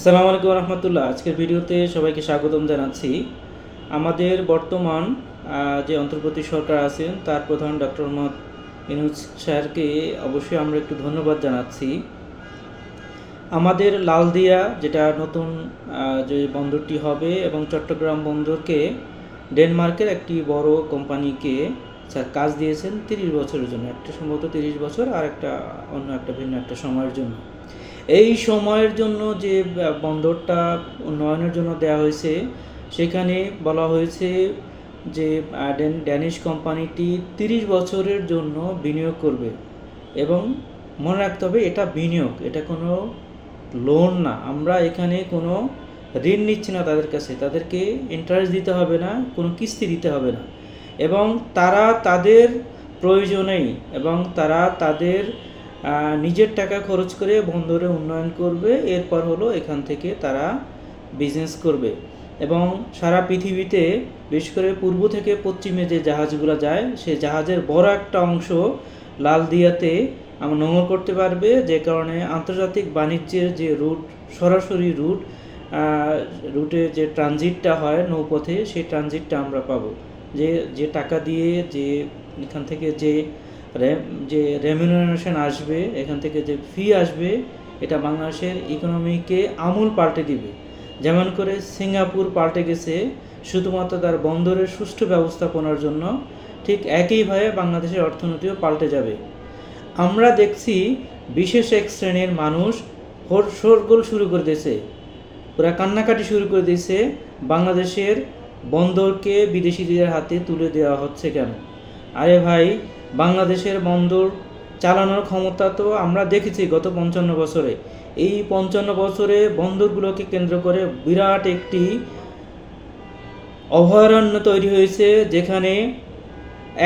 আসসালামু আলাইকুম রহমতুল্লাহ আজকের ভিডিওতে সবাইকে স্বাগতম জানাচ্ছি। আমাদের বর্তমান যে অন্তর্বর্তী সরকার আছেন, তার প্রধান ডক্টর মোহাম্মদ ইনুজ স্যারকে অবশ্যই আমরা একটু ধন্যবাদ জানাচ্ছি। আমাদের লালদিয়া, যেটা নতুন যে বন্দরটি হবে, এবং চট্টগ্রাম বন্দরকে ডেনমার্কের একটি বড় কোম্পানিকে স্যার কাজ দিয়েছেন তিরিশ বছরের জন্য। একটা সম্ভবত তিরিশ বছর, আর একটা অন্য একটা ভিন্ন একটা সময়ের জন্য। এই সময়ের জন্য যে বন্দরটা উন্নয়নের জন্য দেওয়া হয়েছে, সেখানে বলা হয়েছে যে ড্যানিশ কোম্পানিটি তিরিশ বছরের জন্য বিনিয়োগ করবে। এবং মনে রাখতে হবে, এটা বিনিয়োগ, এটা কোনো লোন না। আমরা এখানে কোনো ঋণ নিচ্ছি না তাদের কাছে। তাদেরকে ইন্টারেস্ট দিতে হবে না, কোনো কিস্তি দিতে হবে না। এবং তারা তাদের প্রয়োজনেই, এবং তারা তাদের নিজের টাকা খরচ করে বন্দরে উন্নয়ন করবে, এরপর হলো এখান থেকে তারা বিজনেস করবে। এবং সারা পৃথিবীতে, বিশেষ করে পূর্ব থেকে পশ্চিমে যে জাহাজগুলো যায় সে জাহাজের বড় একটা অংশ লালদিয়াতে আমরা নোংর করতে পারবে, যে কারণে আন্তর্জাতিক বাণিজ্যের যে রুট, সরাসরি রুট রুটে যে ট্রানজিটটা হয় নৌপথে, সেই ট্রানজিটটা আমরা পাবো। যে যে টাকা দিয়ে যে, এখান থেকে যে যে রেমিউনারেশন আসবে, এখান থেকে যে ফি আসবে, এটা বাংলাদেশের ইকোনমিকে আমূল পাল্টে দিবে। যেমন করে সিঙ্গাপুর পাল্টে গেছে, শুধুমাত্র তার বন্দরের সুষ্ঠু ব্যবস্থাপনার জন্য, ঠিক একইভাবে বাংলাদেশের অর্থনীতিও পাল্টে যাবে। আমরা দেখছি বিশেষ এক শ্রেণির মানুষ শোরগোল শুরু করে দিয়েছে। পুরা কান্নাকাটি শুরু করে দিয়েছে, বাংলাদেশের বন্দরকে বিদেশিদের হাতে তুলে দেওয়া হচ্ছে কেন? আরে ভাই বাংলাদেশের বন্দর চালানোর ক্ষমতা তো আমরা দেখেছি গত পঞ্চান্ন বছরে। এই পঞ্চান্ন বছরে বন্দরগুলোকে কেন্দ্র করে বিরাট একটি অভয়ারণ্য তৈরি হয়েছে, যেখানে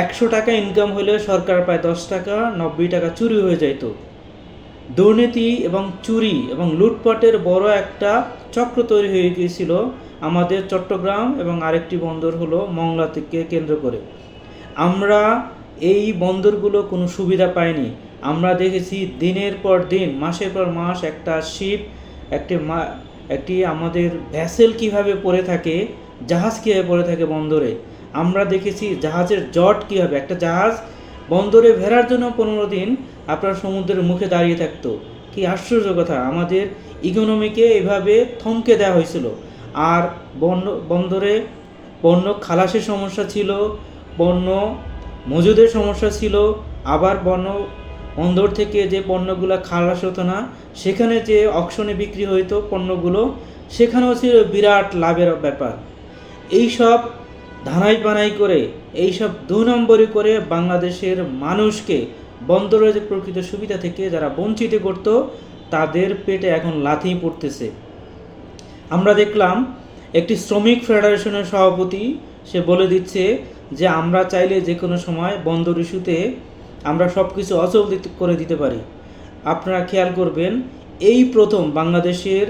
একশো টাকা ইনকাম হলে সরকার পায় দশ টাকা, নব্বই টাকা চুরি হয়ে যাইতো দুর্নীতি এবং চুরি এবং লুটপাটের বড় একটা চক্র তৈরি হয়ে গিয়েছিল আমাদের চট্টগ্রাম এবং আরেকটি বন্দর হলো মংলা থেকে কেন্দ্র করে। আমরা এই বন্দরগুলো কোনো সুবিধা পায়নি। আমরা দেখেছি দিনের পর দিন, মাসের পর মাস একটা শিপ, একটি মা, একটি আমাদের ভ্যাসেল কীভাবে পড়ে থাকে, জাহাজ কীভাবে পড়ে থাকে বন্দরে। আমরা দেখেছি জাহাজের জট কীভাবে, একটা জাহাজ বন্দরে ভেড়ার জন্য পনেরো দিন আপনার সমুদ্রের মুখে দাঁড়িয়ে থাকতো। কি আশ্চর্য কথা, আমাদের ইকোনমিকে এভাবে থমকে দেওয়া হয়েছিল। আর বন্দ বন্দরে পণ্য খালাসের সমস্যা ছিল পণ্য মজুদের সমস্যা ছিল, আবার বন্য বন্দর থেকে যে পণ্যগুলো খালাস হতো না, সেখানে যে অকশনে বিক্রি হইতো পণ্যগুলো, সেখানেও ছিল বিরাট লাভের ব্যাপার। এই সব ধানাই পানাই করে এই সব দু নম্বরই করে বাংলাদেশের মানুষকে বন্দরের যে প্রকৃত সুবিধা থেকে যারা বঞ্চিত করত, তাদের পেটে এখন লাথি পড়তেছে। আমরা দেখলাম, একটি শ্রমিক ফেডারেশনের সভাপতি, সে বলে দিচ্ছে যে আমরা চাইলে যে কোনো সময় বন্দর ইস্যুতে আমরা সব কিছু অচল করে দিতে পারি। আপনারা খেয়াল করবেন, এই প্রথম বাংলাদেশের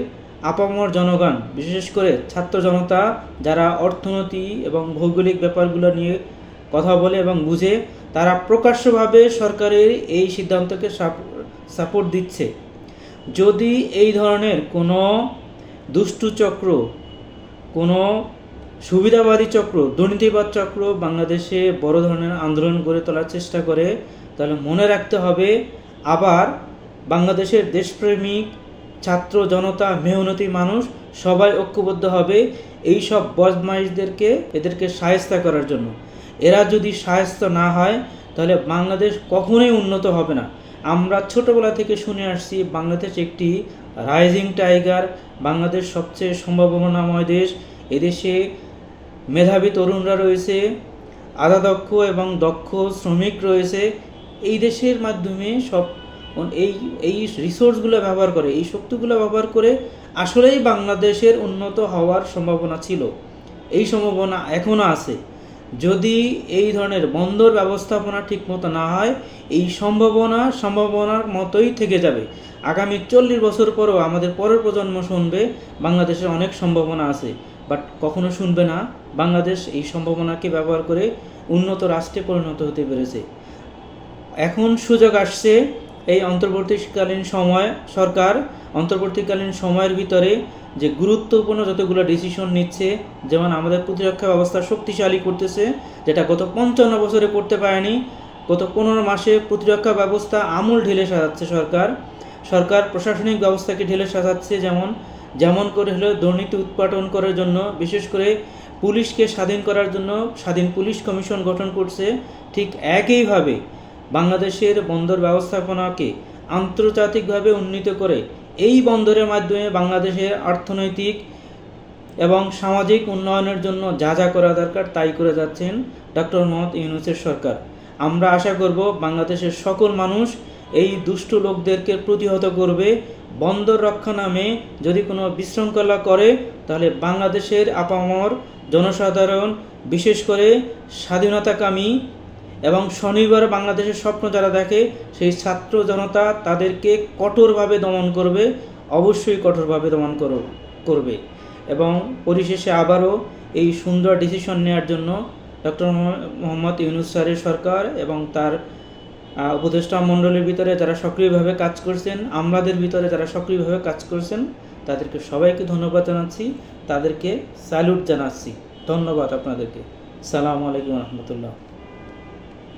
আপামর জনগণ, বিশেষ করে ছাত্র জনতা, যারা অর্থনীতি এবং ভৌগোলিক ব্যাপারগুলো নিয়ে কথা বলে এবং বুঝে, তারা প্রকাশ্যভাবে সরকারের এই সিদ্ধান্তকে সাপোর্ট দিচ্ছে। যদি এই ধরনের কোনো দুষ্টু চক্র, কোনো সুবিধাবাদী চক্র, দুর্নীতিবাদ চক্র বাংলাদেশে বড় ধরনের আন্দোলন গড়ে তোলার চেষ্টা করে। তাহলে মনে রাখতে হবে, আবার বাংলাদেশের দেশপ্রেমিক, ছাত্র জনতা, মেহনতি মানুষ সবাই ঐক্যবদ্ধ হবে এই সব বদমাইশদেরকে, এদেরকে সায়স্তা করার জন্য। এরা যদি সায়স্ত না হয়, তাহলে বাংলাদেশ কখনোই উন্নত হবে না। আমরা ছোটবেলা থেকে শুনে আসছি, বাংলাদেশ একটি রাইজিং টাইগার বাংলাদেশ সবচেয়ে সম্ভাবনাময় দেশ। এদেশে মেধাবী তরুণরা রয়েছে আধা দক্ষ এবং দক্ষ শ্রমিক রয়েছে। এই দেশের মাধ্যমে সব এই এই রিসোর্সগুলো ব্যবহার করে, এই শক্তিগুলো ব্যবহার করে আসলেই বাংলাদেশের উন্নত হওয়ার সম্ভাবনা ছিল। এই সম্ভাবনা এখনও আছে। যদি এই ধরনের বন্দর ব্যবস্থাপনা ঠিকমতো না হয়, এই সম্ভাবনা, সম্ভাবনার মতোই থেকে যাবে। আগামী চল্লিশ বছর পরও আমাদের পরের প্রজন্ম শুনবে, বাংলাদেশের অনেক সম্ভাবনা আছে। বাট কখনো শুনবে না। বাংলাদেশ এই সম্ভাবনাকে ব্যবহার করে উন্নত রাষ্ট্রে পরিণত হতে পেরেছে। এখন সুযোগ আসছে এই অন্তর্বর্তীকালীন সময় সরকার অন্তর্বর্তীকালীন সময়ের ভিতরে যে গুরুত্বপূর্ণ যতগুলো ডিসিশন নিচ্ছে, যেমন আমাদের প্রতিরক্ষা ব্যবস্থা শক্তিশালী করতেছে, যেটা গত পঞ্চান্ন বছরে করতে পারেনি, গত পনেরো মাসে প্রতিরক্ষা ব্যবস্থা আমূল ঢেলে সাজাচ্ছে সরকার। সরকার প্রশাসনিক ব্যবস্থাকে ঢেলে সাজাচ্ছে, যেমন যেমন করে হলো দুর্নীতি উৎপাদন করার জন্য, বিশেষ করে পুলিশকে স্বাধীন করার জন্য স্বাধীন পুলিশ কমিশন গঠন করছে ঠিক একইভাবে বাংলাদেশের বন্দর ব্যবস্থাপনাকে আন্তর্জাতিকভাবে উন্নীত করে এই বন্দরের মাধ্যমে বাংলাদেশের অর্থনৈতিক এবং সামাজিক উন্নয়নের জন্য যা যা করা দরকার তাই করে যাচ্ছেন ডক্টর মোহাম্মদ ইউনুসের সরকার। আমরা আশা করব বাংলাদেশের সকল মানুষ এই দুষ্টু লোকদেরকে প্রতিহত করবে বন্দর রক্ষা নামে যদি কোনো বিশৃঙ্খলা করে, তাহলে বাংলাদেশের আপামর জনসাধারণ, বিশেষ করে স্বাধীনতাকামী এবং স্বনির্ভর বাংলাদেশের স্বপ্ন যারা দেখে, সেই ছাত্র জনতা তাদেরকে কঠোরভাবে দমন করবে, অবশ্যই কঠোরভাবে দমন করো- করবে। এবং পরিশেষে আবারও এই সুন্দর ডিসিশন নেওয়ার জন্য ডক্টর মোহাম্মদ ইউনুস স্যারের সরকার এবং তার উপদেষ্টা মণ্ডলীর ভিতরে যারা সক্রিয়ভাবে কাজ করছেন, আমলাদের ভিতরে যারা সক্রিয়ভাবে কাজ করছেন, তাদেরকে সবাইকে ধন্যবাদ জানাচ্ছি। তাদেরকে স্যালুট জানাচ্ছি। ধন্যবাদ আপনাদেরকে। সালাম আলাইকুম রহমতুল্লাহ।